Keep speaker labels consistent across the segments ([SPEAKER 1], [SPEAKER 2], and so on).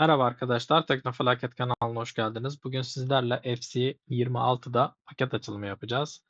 [SPEAKER 1] Merhaba arkadaşlar, Teknofelaket kanalına hoş geldiniz. Bugün sizlerle FC 26'da paket açılımı yapacağız.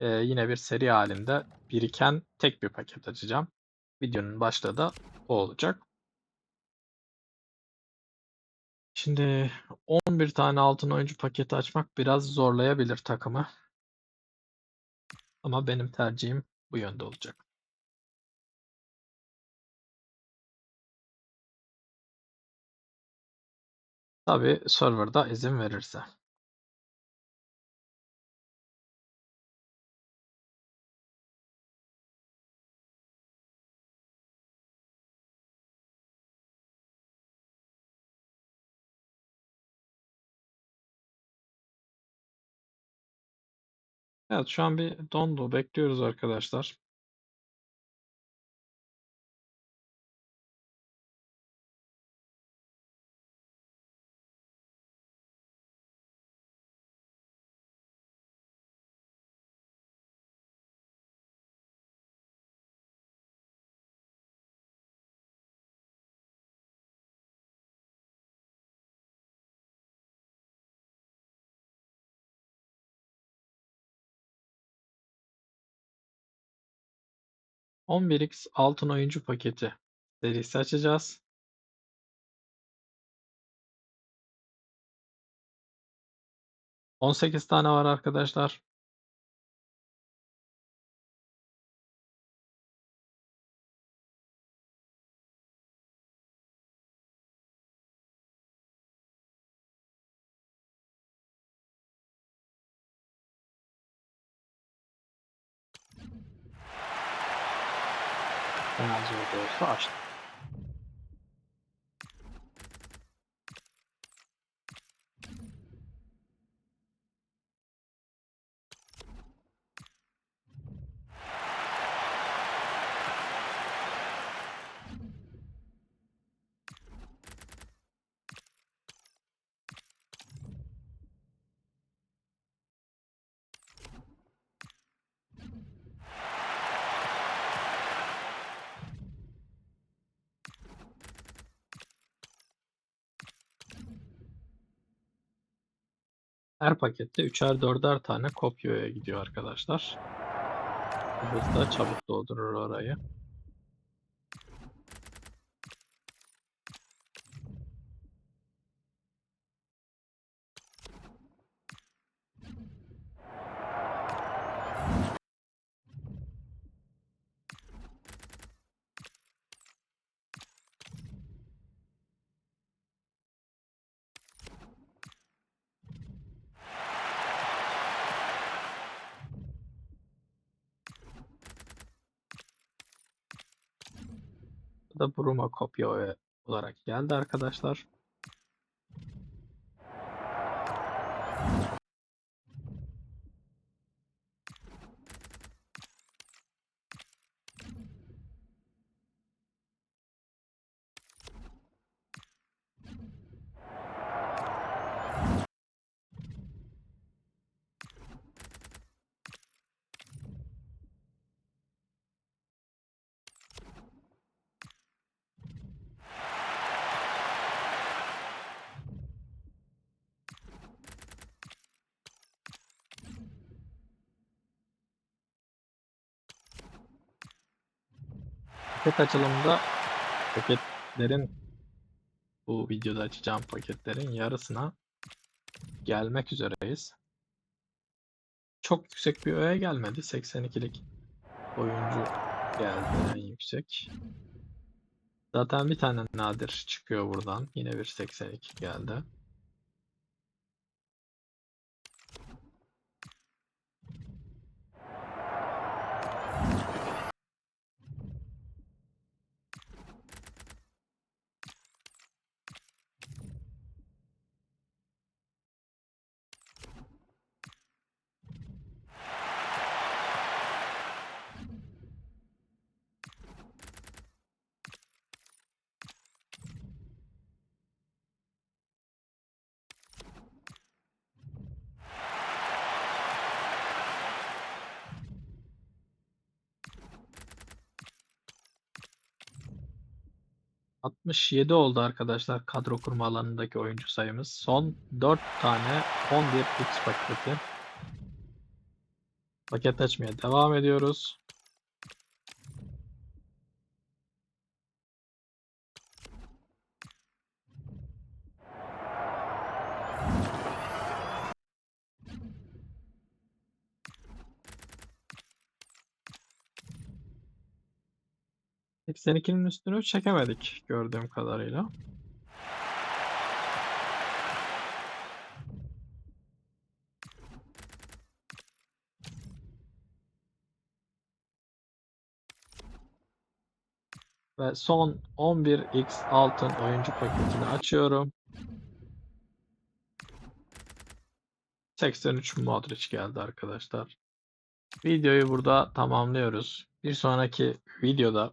[SPEAKER 1] Ee, yine bir seri halinde biriken tek bir paket açacağım. Videonun başlığı da o olacak. Şimdi 11 tane altın oyuncu paketi açmak biraz zorlayabilir takımı. Ama benim tercihim bu yönde olacak. Tabii serverda izin verirse. Evet şu an bir dondu. Bekliyoruz arkadaşlar. ...11x altın oyuncu paketi serisi açacağız. On sekiz tane var arkadaşlar. en so oldu olsa açtım. Her pakette üçer dörder tane kopyaya gidiyor arkadaşlar. Hızlı çabuk doldurur orayı. Da Bruma kopya olarak geldi arkadaşlar. Paket açılımında paketlerin bu videoda açacağım paketlerin yarısına gelmek üzereyiz. Çok yüksek bir öğe gelmedi. 82'lik oyuncu geldi en yüksek. Zaten bir tane nadir çıkıyor buradan. Yine bir 82 geldi. 67 oldu arkadaşlar kadro kurma alanındaki oyuncu sayımız. Son 4 tane 11x paketi. Paket açmaya devam ediyoruz. ...82'nin üstünü çekemedik gördüğüm kadarıyla. Ve son 11x altın oyuncu paketini açıyorum. 83 Modric geldi arkadaşlar. Videoyu burada tamamlıyoruz. Bir sonraki videoda